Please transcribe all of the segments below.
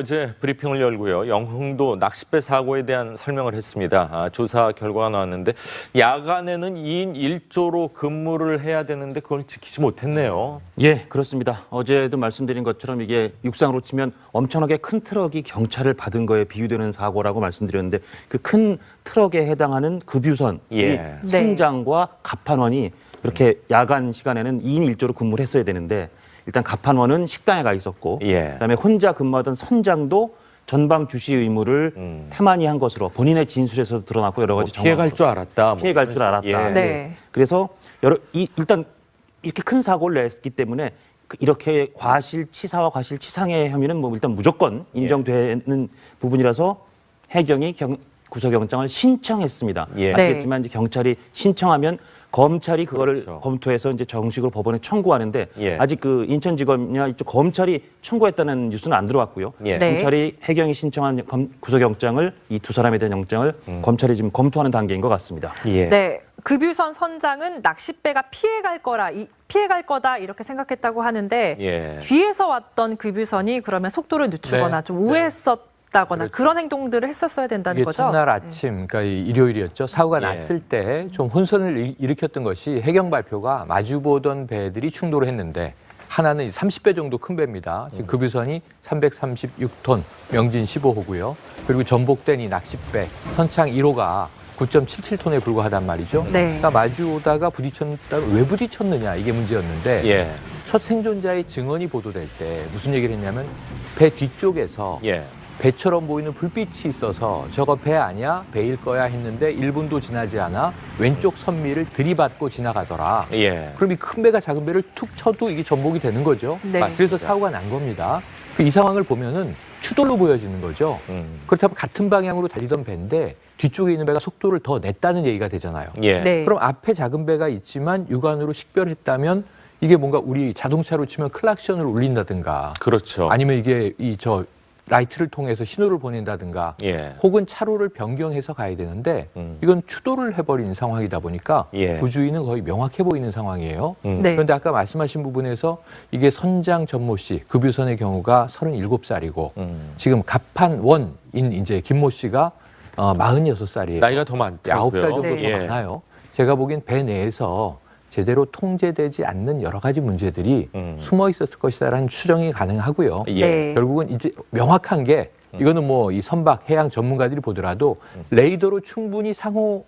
어제 브리핑을 열고요. 영흥도 낚싯배 사고에 대한 설명을 했습니다. 아, 조사 결과가 나왔는데 야간에는 2인 1조로 근무를 해야 되는데 그걸 지키지 못했네요. 예, 그렇습니다. 어제도 말씀드린 것처럼 이게 육상으로 치면 엄청나게 큰 트럭이 경찰을 받은 거에 비유되는 사고라고 말씀드렸는데 그 큰 트럭에 해당하는 급유선, 예. 이 선장과 갑판원이 이렇게 야간 시간에는 2인 1조로 근무를 했어야 되는데 일단 갑판원은 식당에 가 있었고 예. 그다음에 혼자 근무하던 선장도 전방 주시 의무를 음. 태만히 한 것으로 본인의 진술에서 드러났고 여러 뭐 가지 피해갈 정황으로. 줄 알았다. 뭐 피해갈 줄 알았다. 예. 네. 그래서 여러 이 일단 이렇게 큰 사고를 냈기 때문에 그 이렇게 과실치사와 과실치상의 혐의는 뭐 일단 무조건 인정되는 부분이라서 해경이 경, 구속영장을 신청했습니다. 예. 아시겠지만 이제 경찰이 신청하면 검찰이 그거를 그렇죠. 검토해서 이제 정식으로 법원에 청구하는데 예. 아직 그 인천지검이나 이쪽 검찰이 청구했다는 뉴스는 안 들어왔고요. 예. 네. 검찰이 해경이 신청한 검- 구속영장을 이 두 사람에 대한 영장을 검찰이 지금 검토하는 단계인 것 같습니다. 예. 네. 급유선 선장은 낚싯배가 피해갈 거라 이- 피해갈 거다 이렇게 생각했다고 하는데 예. 뒤에서 왔던 급유선이 그러면 속도를 늦추거나 네. 좀 우회했었 다거나 그렇죠. 그런 행동들을 했었어야 된다는 이게 거죠. 음. 첫날 아침, 그러니까 이 일요일이었죠. 사고가 예. 났을 때 좀 혼선을 일- 일으켰던 것이 해경 발표가 마주보던 배들이 충돌을 했는데 하나는 30배 정도 큰 배입니다. 지금 급유선이 336톤, 명진 15호고요. 그리고 전복된 이 낚싯배 선창 1호가 9.77톤에 불과하단 말이죠. 네. 그러니까 마주 오다가 부딪혔다 왜 부딪혔느냐 이게 문제였는데 예. 첫 생존자의 증언이 보도될 때 무슨 얘기를 했냐면 배 뒤쪽에서 예. 배처럼 보이는 불빛이 있어서 저거 배 아니야? 배일 거야 했는데 1분도 지나지 않아 왼쪽 선미를 들이받고 지나가더라. 예. 그럼 이 큰 배가 작은 배를 툭 쳐도 이게 전복이 되는 거죠. 네. 그래서 사고가 난 겁니다. 그 이 상황을 보면은 추돌로 보여지는 거죠. 음. 그렇다면 같은 방향으로 달리던 배인데 뒤쪽에 있는 배가 속도를 더 냈다는 얘기가 되잖아요. 예. 네. 그럼 앞에 작은 배가 있지만 육안으로 식별했다면 이게 뭔가 우리 자동차로 치면 클락션을 울린다든가 그렇죠. 아니면 이게 이 저 라이트를 통해서 신호를 보낸다든가 예. 혹은 차로를 변경해서 가야 되는데 음. 이건 추돌을 해버리는 상황이다 보니까 예. 부주의는 거의 명확해 보이는 상황이에요. 음. 네. 그런데 아까 말씀하신 부분에서 이게 선장 전모 씨 급유선의 경우가 37살이고 음. 지금 갑판 원인 이제 김모 씨가 어, 46살이에요. 나이가 더 많다고요. 아홉 살 정도 네. 더 많아요. 제가 보기엔 배 내에서 제대로 통제되지 않는 여러 가지 문제들이 음. 숨어 있었을 것이다라는 추정이 가능하고요. 예. 네. 결국은 이제 명확한 게 이거는 뭐 이 선박 해양 전문가들이 보더라도 레이더로 충분히 상호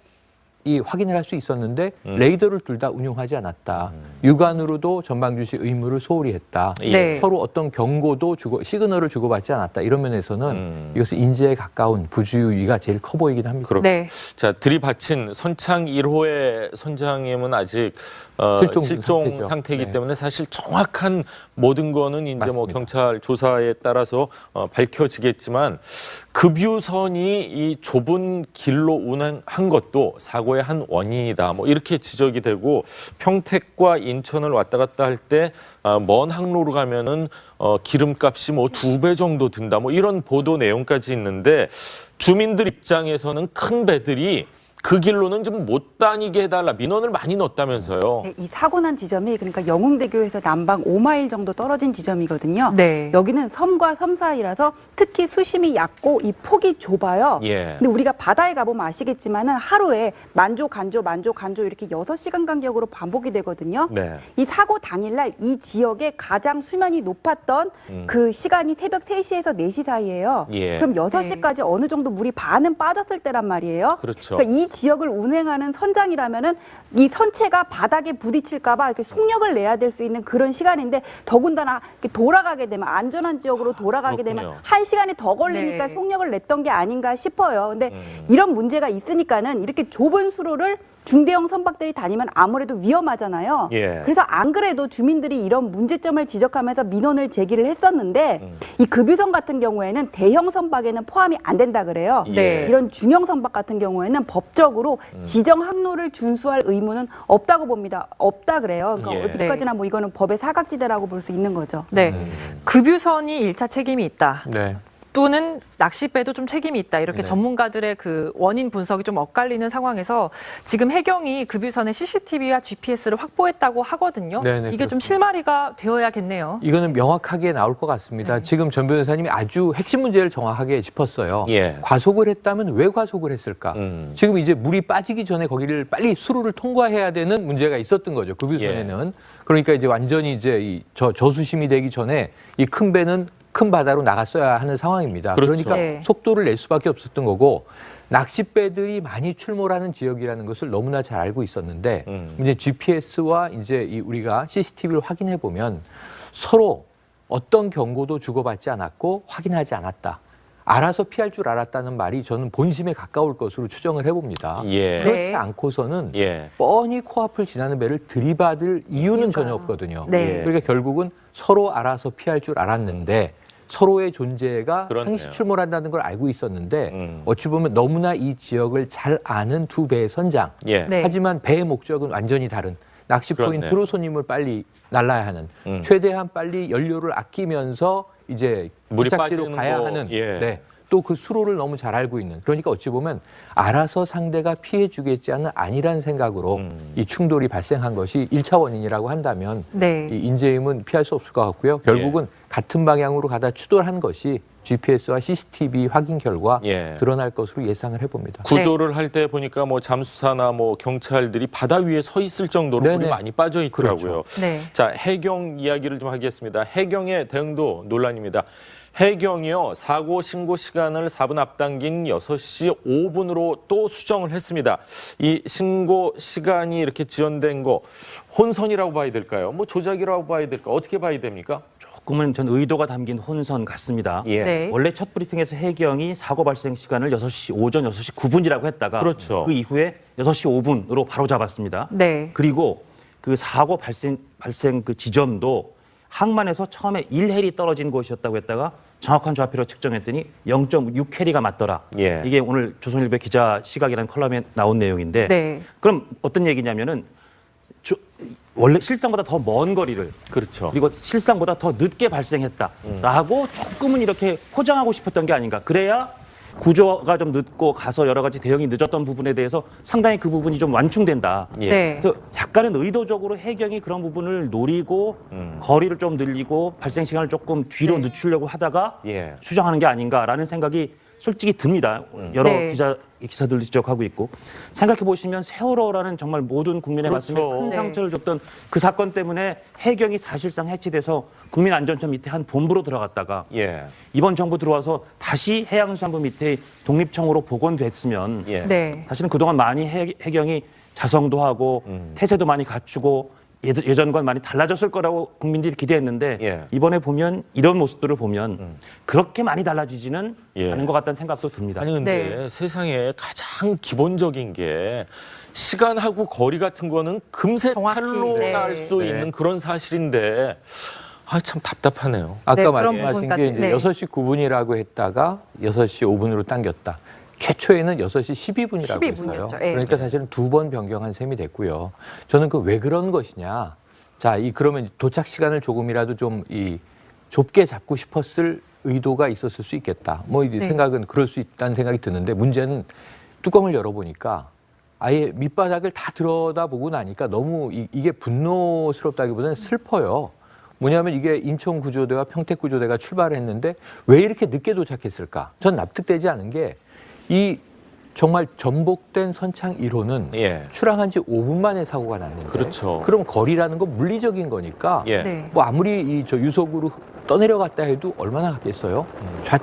이 확인을 할 수 있었는데 음. 레이더를 둘 다 운용하지 않았다. 육안으로도 전방주시 의무를 소홀히 했다. 예. 네. 서로 어떤 경고도 주고 시그널을 주고받지 않았다. 이런 면에서는 음. 이것은 인재에 가까운 부주의가 제일 커 보이긴 합니다. 그렇- 네. 자, 들이받친 선창 1호의 선장님은 아직 어, 실종 실종. 상태이기 네. 때문에 사실 정확한 모든 거는 이제 뭐 맞습니다. 경찰 조사에 따라서 어, 밝혀지겠지만 급유선이 이 좁은 길로 운행한 것도 사고의 한 원인이다. 뭐 이렇게 지적이 되고 평택과 인천을 왔다 갔다 할때 어, 먼 항로로 가면은 어, 기름값이 뭐 두 배 정도 든다. 뭐 이런 보도 내용까지 있는데 주민들 입장에서는 큰 배들이 그 길로는 좀 못 다니게 해달라 민원을 많이 넣었다면서요. 네, 이 사고 난 지점이 그러니까 영흥대교에서 남방 5마일 정도 떨어진 지점이거든요. 네. 여기는 섬과 섬 사이라서 특히 수심이 얕고 이 폭이 좁아요. 예. 근데 우리가 바다에 가보면 아시겠지만은 하루에 만조 간조 만조 간조 이렇게 여섯 시간 간격으로 반복이 되거든요. 네. 이 사고 당일날 이 지역에 가장 수면이 높았던 음. 그 시간이 새벽 3시에서 4시 사이예요. 예. 그럼 6시까지 어느 정도 물이 반은 빠졌을 때란 말이에요. 그렇죠. 그러니까 이 지역을 운행하는 선장이라면은 이 선체가 바닥에 부딪힐까봐 이렇게 속력을 내야 될 수 있는 그런 시간인데 더군다나 이렇게 돌아가게 되면 안전한 지역으로 돌아가게 그렇군요. 되면 한 시간이 더 걸리니까 네. 속력을 냈던 게 아닌가 싶어요. 근데 음. 이런 문제가 있으니까는 이렇게 좁은 수로를 중대형 선박들이 다니면 아무래도 위험하잖아요. 예. 그래서 안 그래도 주민들이 이런 문제점을 지적하면서 민원을 제기를 했었는데 음. 이 급유선 같은 경우에는 대형 선박에는 포함이 안 된다 그래요. 네. 이런 중형 선박 같은 경우에는 법적으로 음. 지정 항로를 준수할 의무는 없다고 봅니다. 없다 그래요. 그러니까 예. 어디까지나 뭐 이거는 법의 사각지대라고 볼 수 있는 거죠. 네. 음. 급유선이 일차 책임이 있다. 네. 또는 낚싯배도 좀 책임이 있다. 이렇게 네. 전문가들의 그 원인 분석이 좀 엇갈리는 상황에서 지금 해경이 급유선에 CCTV와 GPS를 확보했다고 하거든요. 네, 네, 이게 좀 그렇습니다. 실마리가 되어야겠네요. 이거는 명확하게 나올 것 같습니다. 지금 전 변호사님이 아주 핵심 문제를 정확하게 짚었어요. 예. 과속을 했다면 왜 과속을 했을까? 음. 지금 이제 물이 빠지기 전에 거기를 빨리 수로를 통과해야 되는 문제가 있었던 거죠. 급유선에는. 그러니까 이제 완전히 이제 이 저, 저수심이 되기 전에 이 큰 배는 큰 바다로 나갔어야 하는 상황입니다. 그렇죠. 그러니까 네. 속도를 낼 수밖에 없었던 거고 낚싯배들이 많이 출몰하는 지역이라는 것을 너무나 잘 알고 있었는데 음. 이제 GPS와 이제 이 우리가 CCTV를 확인해 보면 서로 어떤 경고도 주고받지 않았고 확인하지 않았다. 알아서 피할 줄 알았다는 말이 저는 본심에 가까울 것으로 추정을 해봅니다. 예. 네. 그렇지 않고서는 예. 뻔히 코앞을 지나는 배를 들이받을 이유는 이유가. 전혀 없거든요. 네. 그러니까 결국은 서로 알아서 피할 줄 알았는데 서로의 존재가 그렇네요. 항시 출몰한다는 걸 알고 있었는데 음. 어찌 보면 너무나 이 지역을 잘 아는 두 배의 선장. 예. 네. 하지만 배의 목적은 완전히 다른 낚시 그렇네요. 포인트로 손님을 빨리 날라야 하는 음. 최대한 빨리 연료를 아끼면서 이제 물이 빠지는 가야 거, 하는 예. 네. 또 그 수로를 너무 잘 알고 있는 그러니까 어찌 보면 알아서 상대가 피해 주겠지 않은 아니란 생각으로 음. 이 충돌이 발생한 것이 일차 원인이라고 한다면 네. 이 인재임은 피할 수 없을 것 같고요. 결국은 같은 방향으로 가다 추돌한 것이 GPS와 CCTV 확인 결과 예. 드러날 것으로 예상을 해봅니다. 구조를 할때 보니까 뭐 잠수사나 뭐 경찰들이 바다 위에 서 있을 정도로 네네. 물이 많이 빠져 있더라고요. 네. 자, 해경 이야기를 좀 하겠습니다. 해경의 대응도 논란입니다. 해경이요, 사고 신고 시간을 4분 앞당긴 6시 5분으로 또 수정을 했습니다. 이 신고 시간이 이렇게 지연된 거 혼선이라고 봐야 될까요? 뭐 조작이라고 봐야 될까? 어떻게 봐야 됩니까? 조금은 전 의도가 담긴 혼선 같습니다. 예. 네. 원래 첫 브리핑에서 해경이 사고 발생 시간을 6시 오전 6시 9분이라고 했다가 그렇죠. 그 이후에 6시 5분으로 바로 잡았습니다. 네. 그리고 그 사고 발생 발생 그 지점도 항만에서 처음에 1헬이 떨어진 곳이었다고 했다가 정확한 좌표로 측정했더니 0.6헬이가 맞더라. 예. 이게 오늘 조선일보 기자 시각이라는 컬럼에 나온 내용인데 네. 그럼 어떤 얘기냐면은 저- 원래 실상보다 더 먼 거리를 그렇죠. 그리고 실상보다 더 늦게 발생했다라고 조금은 이렇게 포장하고 싶었던 게 아닌가. 그래야 구조가 좀 늦고 가서 여러 가지 대응이 늦었던 부분에 대해서 상당히 그 부분이 좀 완충된다. 예. 네. 그래서 약간은 의도적으로 해경이 그런 부분을 노리고 음. 거리를 좀 늘리고 발생 시간을 조금 뒤로 네. 늦추려고 하다가 예. 수정하는 게 아닌가라는 생각이 솔직히 듭니다. 여러 네. 기자 기사들도 지적하고 있고 생각해 보시면 세월호라는 정말 모든 국민의 그렇죠. 가슴에 큰 네. 상처를 줬던 그 사건 때문에 해경이 사실상 해체돼서 국민안전처 밑에 한 본부로 들어갔다가 예. 이번 정부 들어와서 다시 해양수산부 밑에 독립청으로 복원됐으면 예. 네. 사실은 그동안 많이 해, 해경이 자성도 하고 음. 태세도 많이 갖추고 예- 예전과 많이 달라졌을 거라고 국민들이 기대했는데 예. 이번에 보면 이런 모습들을 보면 음. 그렇게 많이 달라지지는 예. 않은 것 같다는 생각도 듭니다. 아니 근데 네. 세상에 가장 기본적인 게 시간하고 거리 같은 거는 금세 정확히, 탈로 네. 날수 네. 있는 그런 사실인데 아 참 답답하네요. 아까 네, 그런 말씀하신. 게 이제 네. 6시 9분이라고 했다가 6시 5분으로 당겼다. 최초에는 6시 12분이라고 12 했어요. 예. 그러니까 사실은 두 번 변경한 셈이 됐고요. 저는 그 왜 그런 것이냐. 자, 이 그러면 도착 시간을 조금이라도 좀 이 좁게 잡고 싶었을 의도가 있었을 수 있겠다. 뭐이 네. 생각은 그럴 수 있다는 생각이 드는데 문제는 뚜껑을 열어보니까 아예 밑바닥을 다 들여다보고 나니까 너무 이, 이게 분노스럽다기보다는 슬퍼요. 뭐냐면 이게 인천 구조대와 평택 구조대가 출발했는데 왜 이렇게 늦게 도착했을까? 전 납득되지 않은 게 이 정말 전복된 선창 1호는 예. 출항한 지 5분 만에 사고가 났는데 그렇죠. 그럼 거리라는 건 물리적인 거니까 예. 네. 뭐 아무리 이 저 유속으로 떠내려갔다 해도 얼마나 갔겠어요?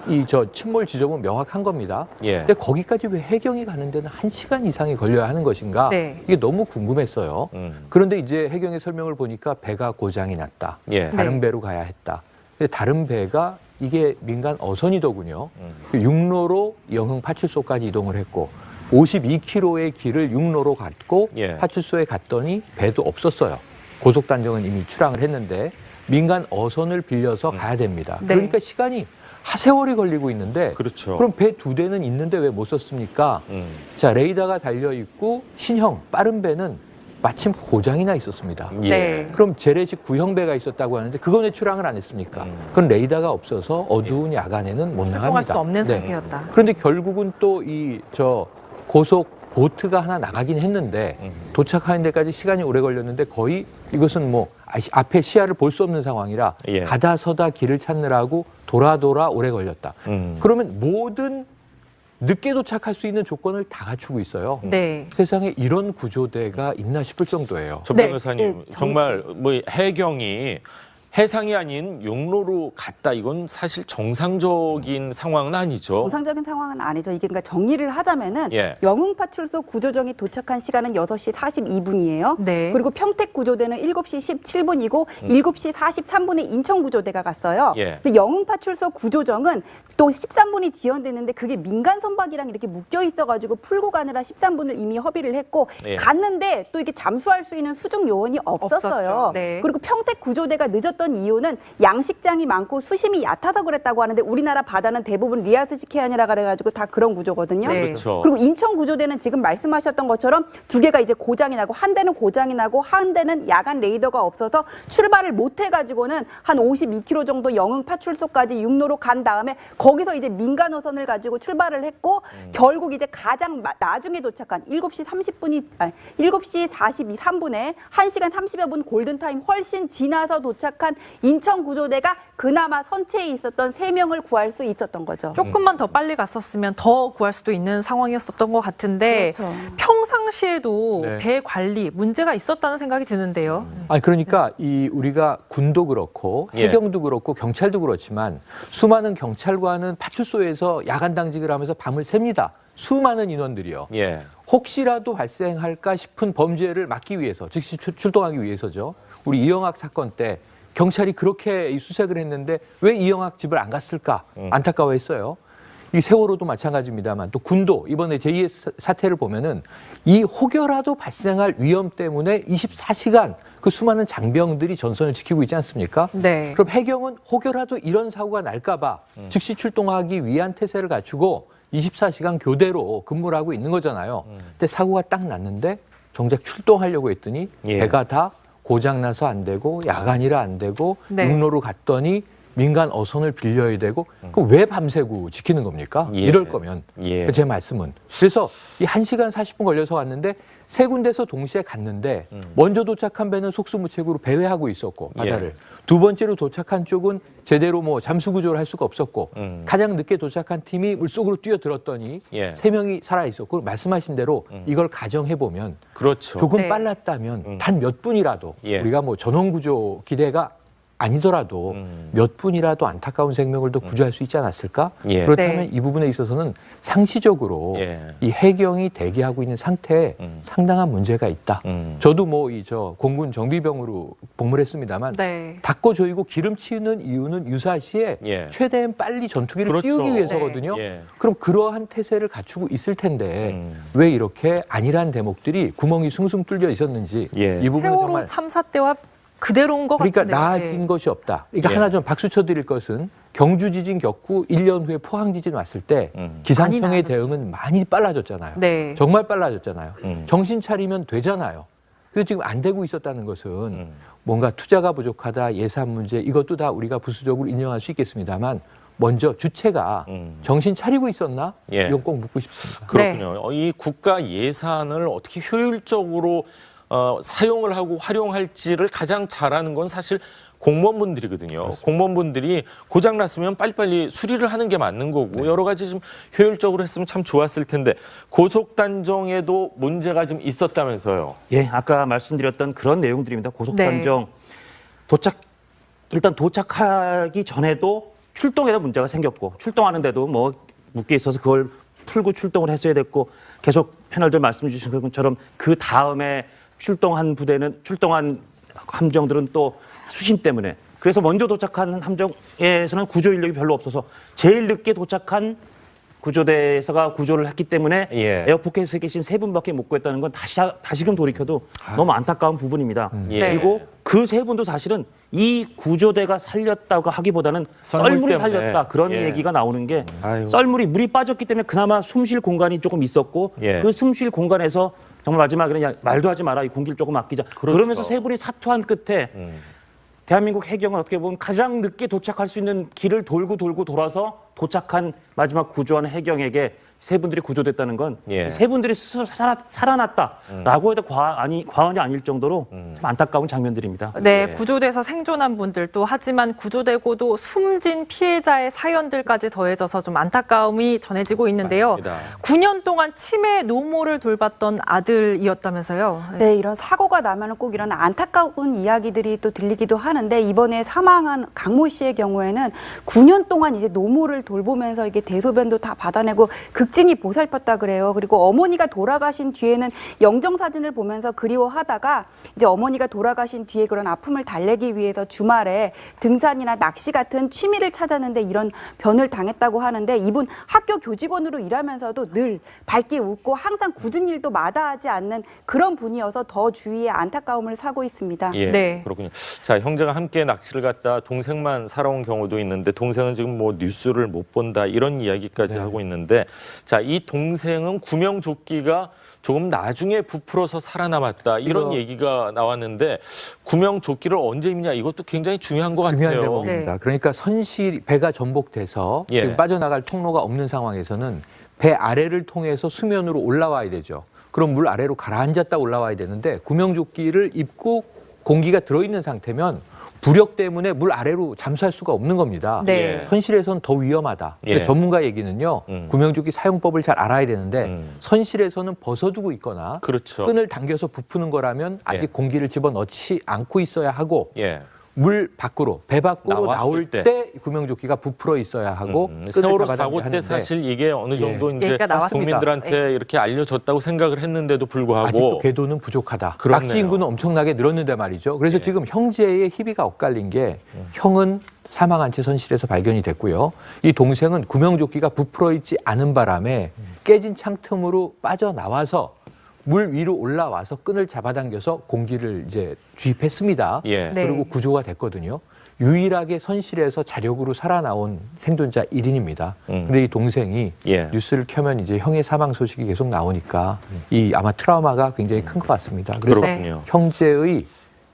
이저 침몰 지점은 명확한 겁니다. 예. 근데 거기까지 왜 해경이 가는 데는 한 시간 이상이 걸려야 하는 것인가? 네. 이게 너무 궁금했어요. 음. 그런데 이제 해경의 설명을 보니까 배가 고장이 났다. 예. 다른 네. 배로 가야 했다. 근데 다른 배가 이게 민간 어선이더군요. 음. 그 육로로 영흥 파출소까지 이동을 했고 52km의 길을 육로로 갔고 예. 파출소에 갔더니 배도 없었어요. 고속 단정은 이미 출항을 했는데 민간 어선을 빌려서 음. 가야 됩니다. 네. 그러니까 시간이 하세월이 걸리고 있는데 그렇죠. 그럼 배 두 대는 있는데 왜 못 썼습니까? 음. 자 레이더가 달려 있고 신형 빠른 배는 마침 고장이 나 있었습니다. 예. 네. 그럼 재래식 구형배가 있었다고 하는데 그건 왜 출항을 안 했습니까? 음. 그건 레이더가 없어서 어두운 야간에는 못 나갑니다. 수 없는 네. 상태였다. 그런데 결국은 또 이 저 고속 보트가 하나 나가긴 했는데 음. 도착하는 데까지 시간이 오래 걸렸는데 거의 이것은 뭐 앞에 시야를 볼 수 없는 상황이라 예. 가다 서다 길을 찾느라고 돌아 돌아 오래 걸렸다. 음. 그러면 모든 늦게 도착할 수 있는 조건을 다 갖추고 있어요. 네. 세상에 이런 구조대가 있나 싶을 정도예요. 조 네. 변호사님 예, 정- 정말 뭐 해경이 해상이 아닌 육로로 갔다 이건 사실 정상적인 상황은 아니죠. 정상적인 상황은 아니죠. 이게 그러니까 정리를 하자면은 예. 영흥파출소 구조정이 도착한 시간은 6시 42분이에요. 네. 그리고 평택 구조대는 7시 17분이고 7시 43분에 인천 구조대가 갔어요. 음. 예. 근데 영흥파출소 구조정은 또 13분이 지연됐는데 그게 민간 선박이랑 이렇게 묶여 있어 가지고 풀고 가느라 13분을 이미 허비를 했고 예. 갔는데 또 이게 잠수할 수 있는 수중 요원이 없었어요. 네. 그리고 평택 구조대가 늦었던 이유는 양식장이 많고 수심이 얕아서 그랬다고 하는데 우리나라 바다는 대부분 리아스식 해안이라 그래가지고 다 그런 구조거든요. 네. 그렇죠. 그리고 인천 구조대는 지금 말씀하셨던 것처럼 두 개가 이제 고장이 나고 한 대는 고장이 나고 한 대는 야간 레이더가 없어서 출발을 못 해가지고는 한 52km 정도 영흥 파출소까지 육로로 간 다음에 거기서 이제 민간 어선을 가지고 출발을 했고 결국 이제 가장 마- 나중에 도착한 7시 30분이 아니 7시 42, 3분에 1시간 30여 분 골든타임 훨씬 지나서 도착한 인천 구조대가 그나마 선체에 있었던 세명을 구할 수 있었던 거죠. 조금만 더 빨리 갔었으면 더 구할 수도 있는 상황이었었던 것 같은데 그렇죠. 평상시에도 네. 배 관리 문제가 있었다는 생각이 드는데요. 아니 그러니까 이 우리가 군도 그렇고 예. 해경도 그렇고 경찰도 그렇지만 수많은 경찰관은 파출소에서 야간 당직을 하면서 밤을 셉니다. 수많은 인원들이요. 예. 혹시라도 발생할까 싶은 범죄를 막기 위해서 즉시 출- 출동하기 위해서죠. 우리 이영학 사건 때 경찰이 그렇게 이 수색을 했는데 왜 이영학 집을 안 갔을까 음. 안타까워했어요. 이 세월호도 마찬가지입니다만 또 군도 이번에 제2의 사- 사태를 보면은 이 혹여라도 발생할 위험 때문에 24시간 그 수많은 장병들이 전선을 지키고 있지 않습니까? 네. 그럼 해경은 혹여라도 이런 사고가 날까봐 음. 즉시 출동하기 위한 태세를 갖추고 24시간 교대로 근무를 하고 있는 거잖아요. 음. 근데 사고가 딱 났는데 정작 출동하려고 했더니 예. 배가 다 고장 나서 안 되고 야간이라 안 되고 네. 육로로 갔더니 민간 어선을 빌려야 되고 그왜 밤새고 지키는 겁니까? 음. 예. 이럴 거면 예. 제 말씀은 그래서 이 1시간 40분 걸려서 왔는데 세 군데서 동시에 갔는데 음. 먼저 도착한 배는 속수무책으로 배회하고 있었고 바다를 예. 두 번째로 도착한 쪽은 제대로 뭐 잠수 구조를 할 수가 없었고 음. 가장 늦게 도착한 팀이 물속으로 뛰어들었더니 예. 세 명이 살아 있었고 말씀하신 대로 음. 이걸 가정해 보면 그렇죠. 조금 네. 빨랐다면 음. 단몇 분이라도 예. 우리가 뭐 전원 구조 기대가 아니더라도 음. 몇 분이라도 안타까운 생명을 더 구조할 수 있지 않았을까? 예. 그렇다면 네. 이 부분에 있어서는 상시적으로 예. 이 해경이 대기하고 있는 상태에 음. 상당한 문제가 있다. 음. 저도 뭐 이 저 공군 정비병으로 복무를 했습니다만 네. 닦고 조이고 기름 치우는 이유는 유사시에 예. 최대한 빨리 전투기를 그렇죠. 띄우기 위해서거든요. 예. 그럼 그러한 태세를 갖추고 있을 텐데 음. 왜 이렇게 안일한 대목들이 구멍이 숭숭 뚫려 있었는지 예. 이 부분은 세월호 정말 참사 때와 그대로인 것 그러니까 같은데요. 나아진 네. 것이 없다. 그러니까 예. 하나 좀 박수 쳐드릴 것은 경주 지진 겪고 1년 후에 포항 지진 왔을 때 음. 기상청의. 대응은 많이 빨라졌잖아요. 네. 정말 빨라졌잖아요. 음. 정신 차리면 되잖아요. 그래서 지금 안 되고 있었다는 것은 음. 뭔가 투자가 부족하다, 예산 문제 이것도 다 우리가 부수적으로 인정할 수 있겠습니다만 먼저 주체가 음. 정신 차리고 있었나? 예. 이건 꼭 묻고 싶습니다. 그렇군요. 어, 이 국가 예산을 어떻게 효율적으로 어, 사용을 하고 활용할지를 가장 잘하는 건 사실 공무원분들이거든요. 공무원분들이 고장 났으면 빨리빨리 수리를 하는 게 맞는 거고 여러 가지 좀 효율적으로 했으면 참 좋았을 텐데 고속 단정에도 문제가 좀 있었다면서요. 예, 아까 말씀드렸던 그런 내용들입니다. 고속 단정 도착 일단 도착하기 전에도 출동에도 문제가 생겼고 출동하는데도 뭐 묶여 있어서 그걸 풀고 출동을 했어야 됐고 계속 패널들 말씀 주신 것처럼 그 다음에 출동한 부대는 출동한 함정들은 또 수심 때문에 그래서 먼저 도착한 함정에서는 구조 인력이 별로 없어서 제일 늦게 도착한 구조대에서가 구조를 했기 때문에 예. 에어포켓에 계신 세 분밖에 못 구했다는 건 다시 다시금 돌이켜도 너무 안타까운 부분입니다. 예. 그리고 그 세 분도 사실은 이 구조대가 살렸다고 하기보다는 썰물 썰물이. 살렸다 그런 예. 얘기가 나오는 게 아유. 썰물이 물이 빠졌기 때문에 그나마 숨 쉴 공간이 조금 있었고 예. 그숨 쉴 공간에서 정말 마지막에 그냥 말도 하지 마라 이 공기를 조금 아끼자 그렇죠. 그러면서 세 분이 사투한 끝에 음. 대한민국 해경은 어떻게 보면 가장 늦게 도착할 수 있는 길을 돌고 돌고 돌아서 도착한 마지막 구조하는 해경에게 세 분들이 구조됐다는 건 예. 음. 세 분들이 스스로 살아, 살아 났다라고 해도 과, 아니, 과언이 아닐 정도로 참 안타까운 장면들입니다. 네, 예. 구조돼서 생존한 분들도 하지만 구조되고도 숨진 피해자의 사연들까지 더해져서 좀 안타까움이 전해지고 있는데요. 맞습니다. 9년 동안 치매 노모를 돌봤던 아들이었다면서요. 네, 이런 사고가 나면 꼭 이런 안타까운 이야기들이 또 들리기도 하는데 이번에 사망한 강모 씨의 경우에는 9년 동안 이제 노모를 돌보면서 이게 대소변도 다 받아내고 극 진히 보살폈다 그래요. 그리고 어머니가 돌아가신 뒤에는 영정 사진을 보면서 그리워하다가 이제 어머니가 돌아가신 뒤에 그런 아픔을 달래기 위해서 주말에 등산이나 낚시 같은 취미를 찾았는데 이런 변을 당했다고 하는데 이분 학교 교직원으로 일하면서도 늘 밝게 웃고 항상 굳은 일도 마다하지 않는 그런 분이어서 더 주위에 안타까움을 사고 있습니다. 예, 네. 그렇군요. 자, 형제가 함께 낚시를 갔다 동생만 살아온 경우도 있는데 동생은 지금 뭐 뉴스를 못 본다 이런 이야기까지 하고 있는데 자, 이 동생은 구명조끼가 조금 나중에 부풀어서 살아남았다 이런 이거- 얘기가 나왔는데 구명조끼를 언제 입냐 이것도 굉장히 중요한 것 중요한 같아요. 대목입니다. 그러니까 선실 배가 전복돼서 예. 지금 빠져나갈 통로가 없는 상황에서는 배 아래를 통해서 수면으로 올라와야 되죠. 그럼 물 아래로 가라앉았다 올라와야 되는데 구명조끼를 입고 공기가 들어있는 상태면 부력 때문에 물 아래로 잠수할 수가 없는 겁니다. 네. 예. 선실에서는 더 위험하다. 예. 전문가 얘기는요. 음. 구명조끼 사용법을 잘 알아야 되는데 음. 선실에서는 벗어두고 있거나 그렇죠. 끈을 당겨서 부푸는 거라면 아직 예. 공기를 집어넣지 않고 있어야 하고 예. 물 밖으로 배 밖으로 나올 때. 때, 구명조끼가 부풀어 있어야 하고 음, 끈을 세월호 사고 때 하는데 사실 이게 어느 정도 이제 얘기가 나왔습니다. 국민들한테 이렇게 알려졌다고 생각을 했는데도 불구하고 아직도 궤도는 부족하다. 그렇네요. 낚시 인구는 엄청나게 늘었는데 말이죠. 그래서 예. 지금 형제의 희비가 엇갈린 게 음. 형은 사망한 채 선실에서 발견이 됐고요. 이 동생은 구명조끼가 부풀어 있지 않은 바람에 음. 깨진 창틈으로 빠져나와서 물 위로 올라와서 끈을 잡아당겨서 공기를 이제 주입했습니다. 예. 네. 그리고 구조가 됐거든요. 유일하게 선실에서 자력으로 살아나온 생존자 1인입니다. 음. 근데 이 동생이 예. 뉴스를 켜면 이제 형의 사망 소식이 계속 나오니까 이 아마 트라우마가 굉장히 큰 것 같습니다. 그래서 그렇군요. 형제의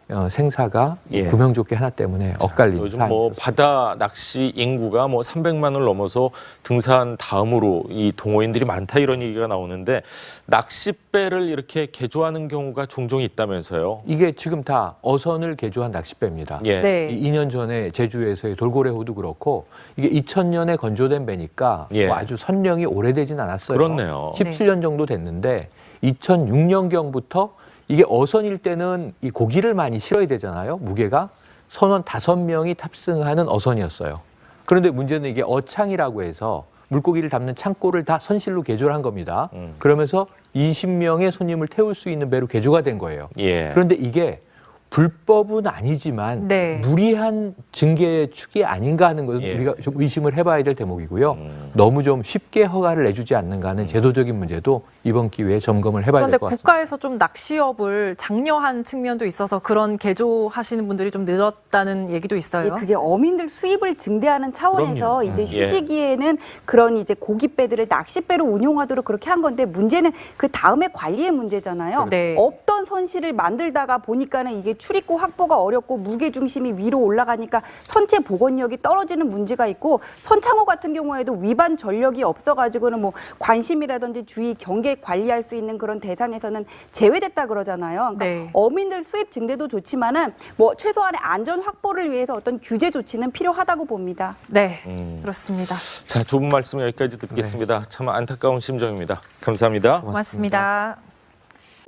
어, 생사가 예. 구명조끼 하나 때문에 엇갈린 요즘 뭐 있었습니다. 바다 낚시 인구가 뭐 300만을 넘어서 등산 다음으로 이 동호인들이 많다 이런 얘기가 나오는데 낚싯배를 이렇게 개조하는 경우가 종종 있다면서요. 이게 지금 다 어선을 개조한 낚싯배입니다. 예. 네. 이 2년 전에 제주에서의 돌고래 호도 그렇고 이게 2000년에 건조된 배니까 예. 뭐 아주 선령이 오래되진 않았어요. 그렇네요. 17년 정도 됐는데 2006년경부터 이게 어선일 때는 이 고기를 많이 실어야 되잖아요. 무게가 선원 다섯 명이 탑승하는 어선이었어요. 그런데 문제는 이게 어창이라고 해서 물고기를 담는 창고를 다 선실로 개조를 한 겁니다. 음. 그러면서 20명의 손님을 태울 수 있는 배로 개조가 된 거예요. 예. 그런데 이게 불법은 아니지만 네. 무리한 징계의 축이 아닌가 하는 것은 예. 우리가 좀 의심을 해봐야 될 대목이고요. 음. 너무 좀 쉽게 허가를 내주지 않는가 하는 제도적인 문제도 이번 기회에 점검을 해봐야 그런데 될것 같습니다. 국가에서 좀 낚시업을 장려한 측면도 있어서 그런 개조하시는 분들이 좀 늘었다는 얘기도 예, 있어요. 그게 어민들 수입을 증대하는 차원에서 그럼요. 이제 음. 예. 휴지기에는 그런 이제 고깃배들을 낚싯배로 운용하도록 그렇게 한 건데 문제는 그 다음에 관리의 문제잖아요. 네. 없던 선실을 만들다가 보니까는 이게 출입구 확보가 어렵고 무게 중심이 위로 올라가니까 선체 복원력이 떨어지는 문제가 있고 선창호 같은 경우에도 위반 전력이 없어가지고는 뭐 관심이라든지 주의 경계 관리할 수 있는 그런 대상에서는 제외됐다 그러잖아요. 그러니까 네. 어민들 수입 증대도 좋지만은 뭐 최소한의 안전 확보를 위해서 어떤 규제 조치는 필요하다고 봅니다. 네, 음. 그렇습니다. 자, 두 분 말씀 여기까지 듣겠습니다. 참 안타까운 심정입니다. 감사합니다. 고맙습니다.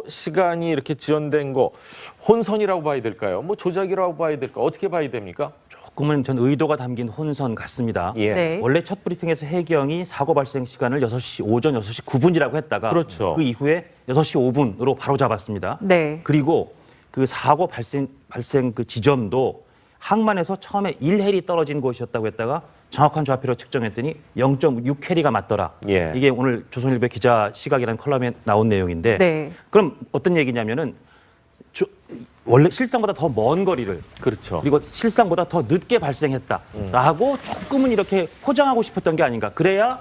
시간이 이렇게 지연된 거 혼선이라고 봐야 될까요? 뭐 조작이라고 봐야 될까? 어떻게 봐야 됩니까? 조금은 전 의도가 담긴 혼선 같습니다. 예. 네. 원래 첫 브리핑에서 해경이 사고 발생 시간을 6시 오전 6시 9분이라고 했다가 그렇죠. 그 이후에 6시 5분으로 바로 잡았습니다. 네. 그리고 그 사고 발생 발생 그 지점도 항만에서 처음에 1헬이 떨어진 곳이었다고 했다가 정확한 좌표로 측정했더니 0.6헬이가 맞더라. 예. 이게 오늘 조선일보 기자 시각이라는 컬럼에 나온 내용인데 네. 그럼 어떤 얘기냐면은 저- 원래 실상보다 더 먼 거리를 그렇죠. 그리고 실상보다 더 늦게 발생했다라고 조금은 이렇게 포장하고 싶었던 게 아닌가. 그래야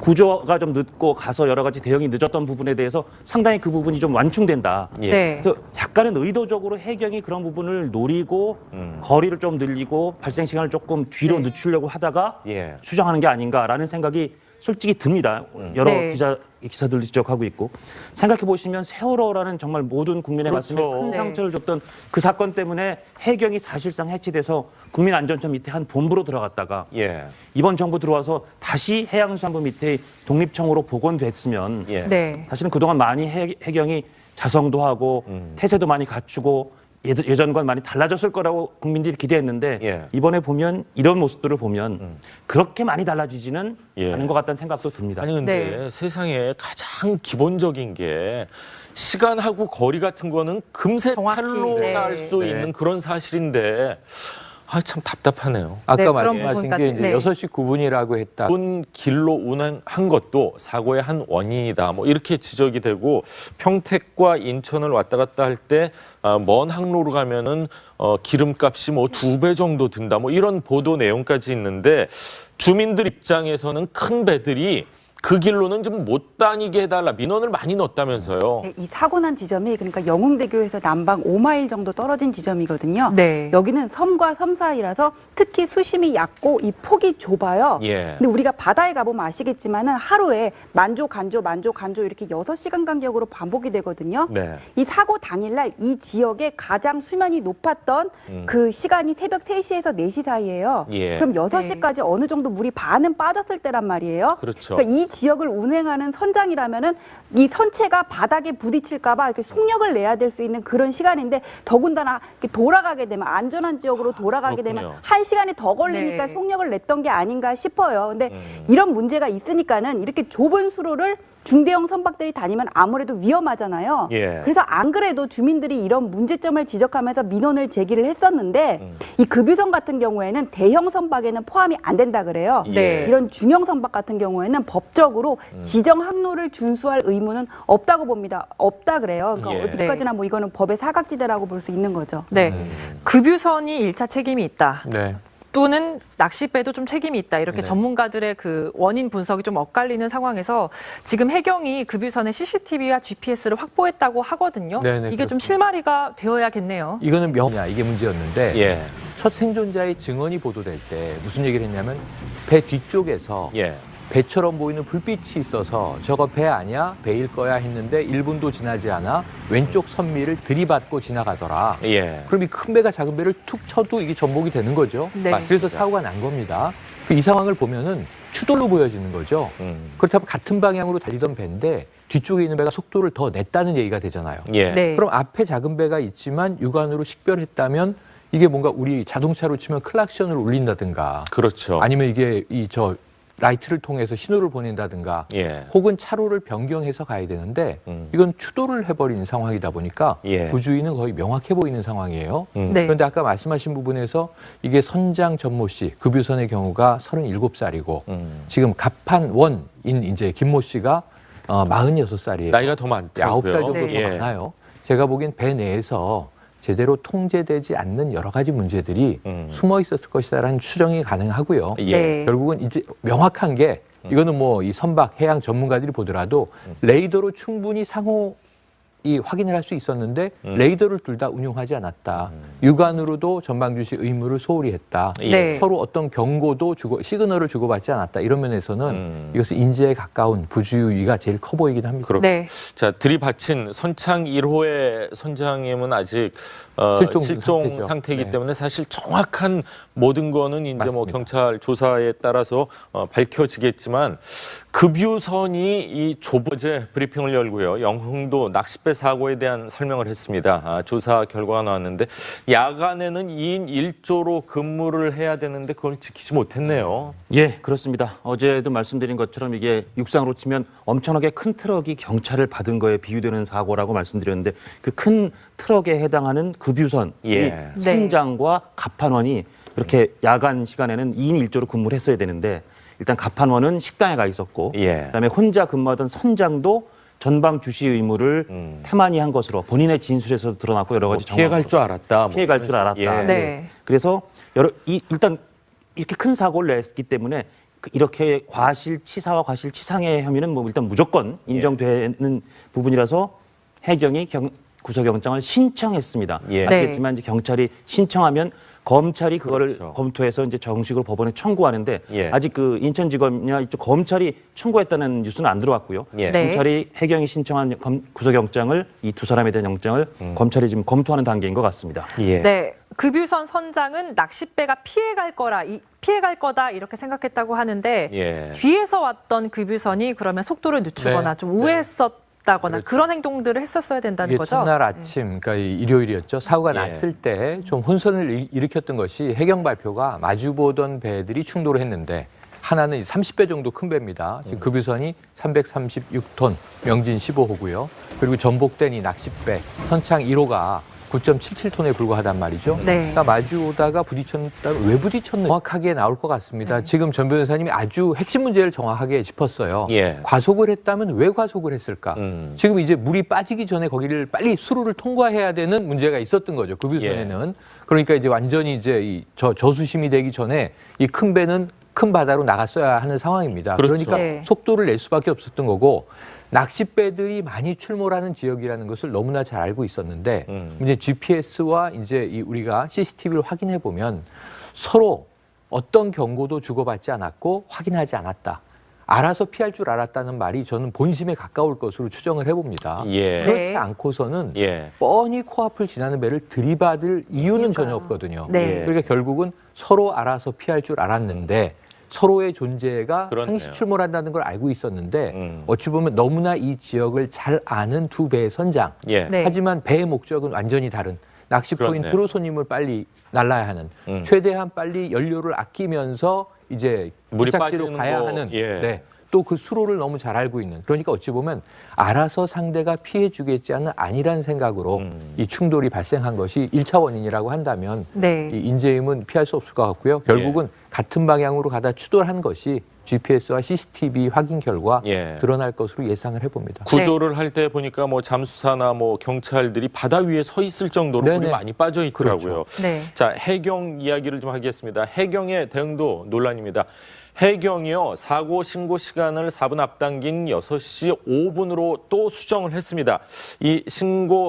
구조가 좀 늦고 가서 여러 가지 대응이 늦었던 부분에 대해서 상당히 그 부분이 좀 완충된다. 예. 네. 그래서 약간은 의도적으로 해경이 그런 부분을 노리고 음. 거리를 좀 늘리고 발생 시간을 조금 뒤로 네. 늦추려고 하다가 예. 수정하는 게 아닌가라는 생각이 솔직히 듭니다. 여러 네. 기자 기사들도 지적하고 있고 생각해 보시면 세월호라는 정말 모든 국민의 그렇죠. 가슴에 큰 네. 상처를 줬던 그 사건 때문에 해경이 사실상 해체돼서 국민안전처 밑에 한 본부로 들어갔다가 예. 이번 정부 들어와서 다시 해양수산부 밑에 독립청으로 복원됐으면 예. 네. 사실은 그동안 많이 해, 해경이 자성도 하고 음. 태세도 많이 갖추고 예- 예전과 많이 달라졌을 거라고 국민들이 기대했는데 예. 음. 이번에 보면 이런 모습들을 보면 그렇게 많이 달라지지는 예. 않은 것 같다는 생각도 듭니다. 아니 근데 네. 세상에 가장 기본적인 게 시간하고 거리 같은 거는 금세 정확히, 탈로 네. 날수 네. 있는 그런 사실인데 아 참 답답하네요. 아까 네, 그런 말씀하신 부분까지. 게 이제 네. 6시 9분이라고 했다. 본 길로 운행한 것도 사고의 한 원인이다. 뭐 이렇게 지적이 되고 평택과 인천을 왔다 갔다 할때 아, 먼 항로로 가면은 어, 기름값이 뭐 두 배 정도 든다. 뭐 이런 보도 내용까지 있는데 주민들 입장에서는 큰 배들이 그 길로는 좀 못 다니게 해달라 민원을 많이 넣었다면서요. 네, 이 사고 난 지점이 그러니까 영흥대교에서 남방 5마일 정도 떨어진 지점이거든요. 네. 여기는 섬과 섬 사이라서 특히 수심이 얕고 이 폭이 좁아요. 예. 근데 우리가 바다에 가보면 아시겠지만은 하루에 만조 간조 만조 간조 이렇게 여섯 시간 간격으로 반복이 되거든요. 네. 이 사고 당일날 이 지역에 가장 수면이 높았던 음. 그 시간이 새벽 3시에서 4시 사이예요. 예. 그럼 6시까지 어느 정도 물이 반은 빠졌을 때란 말이에요. 그렇죠. 그러니까 이 지역을 운행하는 선장이라면은 이 선체가 바닥에 부딪힐까봐 이렇게 속력을 내야 될 수 있는 그런 시간인데 더군다나 이렇게 돌아가게 되면 안전한 지역으로 돌아가게 되면 그렇군요. 한 시간이 더 걸리니까 네. 속력을 냈던 게 아닌가 싶어요. 근데 음. 이런 문제가 있으니까는 이렇게 좁은 수로를 중대형 선박들이 다니면 아무래도 위험하잖아요. 예. 그래서 안 그래도 주민들이 이런 문제점을 지적하면서 민원을 제기를 했었는데 음. 이 급유선 같은 경우에는 대형 선박에는 포함이 안 된다 그래요. 예. 이런 중형 선박 같은 경우에는 법적으로 음. 지정 항로를 준수할 의무는 없다고 봅니다. 없다 그래요. 그러니까 예. 어디까지나 뭐 이거는 법의 사각지대라고 볼 수 있는 거죠. 네. 급유선이 일차 책임이 있다. 네. 또는 낚싯배도 좀 책임이 있다. 이렇게 네. 전문가들의 그 원인 분석이 좀 엇갈리는 상황에서 지금 해경이 급유선의 CCTV와 GPS를 확보했다고 하거든요. 네, 네, 이게 좀 그렇습니다. 실마리가 되어야겠네요. 이거는 명냐 이게 문제였는데 예. 첫 생존자의 증언이 보도될 때 무슨 얘기를 했냐면 배 뒤쪽에서 예. 배처럼 보이는 불빛이 있어서 저거 배 아니야? 배일 거야 했는데 1분도 지나지 않아 왼쪽 선미를 들이받고 지나가더라. 예. 그럼 이 큰 배가 작은 배를 툭 쳐도 이게 전복이 되는 거죠. 네. 그래서 사고가 난 겁니다. 그이 상황을 보면은 추돌로 보여지는 거죠. 음. 그렇다면 같은 방향으로 달리던 배인데 뒤쪽에 있는 배가 속도를 더 냈다는 얘기가 되잖아요. 예. 네. 그럼 앞에 작은 배가 있지만 육안으로 식별했다면 이게 뭔가 우리 자동차로 치면 클락션을 울린다든가 그렇죠. 아니면 이게 이 저 라이트를 통해서 신호를 보낸다든가 예. 혹은 차로를 변경해서 가야 되는데 음. 이건 추돌을 해버리는 상황이다 보니까 예. 부주의는 거의 명확해 보이는 상황이에요. 음. 네. 그런데 아까 말씀하신 부분에서 이게 선장 전모 씨 급유선의 경우가 37살이고 음. 지금 갑판 원인 이제 김모 씨가 어, 46살이에요. 나이가 더 많다고요. 아홉 살 정도 네. 더 많아요. 제가 보기엔 배 내에서 제대로 통제되지 않는 여러 가지 문제들이 음. 숨어 있었을 것이다라는 추정이 가능하고요. 예. 네. 결국은 이제 명확한 게 이거는 뭐 이 선박 해양 전문가들이 보더라도 레이더로 충분히 상호 이 확인을 할 수 있었는데 음. 레이더를 둘 다 운용하지 않았다. 육안으로도 전방 주시 의무를 소홀히 했다. 예. 네. 서로 어떤 경고도 주고 시그널을 주고받지 않았다. 이런 면에서는 음. 이것은 인재에 가까운 부주의가 제일 커 보이긴 합니다. 그렇- 네. 자 들이받친 선창 1호의 선장님은 아직 어, 실종 실종. 상태이기 네. 때문에 사실 정확한 모든 거는 이제 뭐 맞습니다. 경찰 조사에 따라서 어, 밝혀지겠지만 급유선이 이 조보제 브리핑을 열고요 영흥도 낚싯배 사고에 대한 설명을 했습니다. 아, 조사 결과가 나왔는데 야간에는 2인 1조로 근무를 해야 되는데 그걸 지키지 못했네요. 예, 그렇습니다. 어제도 말씀드린 것처럼 이게 육상으로 치면 엄청나게 큰 트럭이 경찰을 받은 거에 비유되는 사고라고 말씀드렸는데 그 큰 트럭에 해당하는 급유선 예. 이 선장과 갑판원이 이렇게 야간 시간에는 2인 1조로 근무를 했어야 되는데 일단 갑판원은 식당에 가 있었고 예. 그다음에 혼자 근무하던 선장도 전방 주시 의무를 음. 태만히 한 것으로 본인의 진술에서 드러났고 여러 가지 뭐 피해갈 줄 알았다. 뭐 피해갈 줄 그런 알았다. 식- 예. 네. 그래서 여러 이, 일단 이렇게 큰 사고를 냈기 때문에 그 이렇게 과실치사와 과실치상의 혐의는 뭐 일단 무조건 인정되는 부분이라서 해경이 경, 구속영장을 신청했습니다. 예. 아시겠지만 이제 경찰이 신청하면 검찰이 그거를 그렇죠. 검토해서 이제 정식으로 법원에 청구하는데 예. 아직 그 인천지검이나 이쪽 검찰이 청구했다는 뉴스는 안 들어왔고요. 예. 네. 검찰이 해경이 신청한 검- 구속영장을 이 두 사람에 대한 영장을 검찰이 지금 검토하는 단계인 것 같습니다. 예. 네. 급유선 선장은 낚싯배가 피해갈 거라 이, 피해갈 거다 이렇게 생각했다고 하는데 예. 뒤에서 왔던 급유선이 그러면 속도를 늦추거나 네. 좀 우회했었 다거나 그렇죠. 그런 행동들을 했었어야 된다는 이게 거죠. 첫날 아침, 그러니까 이 일요일이었죠. 사고가 예. 났을 때 좀 혼선을 일- 일으켰던 것이 해경 발표가 마주 보던 배들이 충돌을 했는데 하나는 30배 정도 큰 배입니다. 지금 급유선이 336톤, 명진 15호고요. 그리고 전복된 이 낚싯배 선창 1호가 9.77톤에 불과하단 말이죠. 네. 그러니까 마주 오다가 부딪혔다. 왜 부딪혔는지 정확하게 나올 것 같습니다. 지금 전 변호사님이 아주 핵심 문제를 정확하게 짚었어요. 예. 과속을 했다면 왜 과속을 했을까? 음. 지금 이제 물이 빠지기 전에 거기를 빨리 수로를 통과해야 되는 문제가 있었던 거죠. 급유선에는. 그러니까 이제 완전히 이제 이 저, 저수심이 되기 전에 이 큰 배는 큰 바다로 나갔어야 하는 상황입니다. 그렇죠. 그러니까 네. 속도를 낼 수밖에 없었던 거고 낚싯배들이 많이 출몰하는 지역이라는 것을 너무나 잘 알고 있었는데 음. 이제 GPS와 이제 이 우리가 CCTV를 확인해 보면 서로 어떤 경고도 주고받지 않았고 확인하지 않았다. 알아서 피할 줄 알았다는 말이 저는 본심에 가까울 것으로 추정을 해봅니다. 예. 그렇지 네. 않고서는 예. 뻔히 코앞을 지나는 배를 들이받을 이유는 전혀 없거든요. 네. 그러니까 결국은 서로 알아서 피할 줄 알았는데 서로의 존재가 그렇네요. 항시 출몰한다는 걸 알고 있었는데 음. 어찌 보면 너무나 이 지역을 잘 아는 두 배의 선장. 예. 네. 하지만 배의 목적은 완전히 다른 낚시 그렇네요. 포인트로 손님을 빨리 날라야 하는 음. 최대한 빨리 연료를 아끼면서 이제 물이 빠지는 가야 거, 하는 예. 네. 또 그 수로를 너무 잘 알고 있는 그러니까 어찌 보면 알아서 상대가 피해 주겠지 않은 아니란 생각으로 음. 이 충돌이 발생한 것이 일차 원인이라고 한다면 네. 이 인재임은 피할 수 없을 것 같고요. 결국은 예. 같은 방향으로 가다 추돌한 것이 GPS와 CCTV 확인 결과 예. 드러날 것으로 예상을 해봅니다. 구조를 할때 보니까 뭐 잠수사나 뭐 경찰들이 바다 위에 서 있을 정도로 네네. 물이 많이 빠져 있더라고요. 네. 자, 해경 이야기를 좀 하겠습니다. 해경의 대응도 논란입니다. 해경이요, 사고 신고 시간을 4분 앞당긴 6시 5분으로 또 수정을 했습니다. 이 신고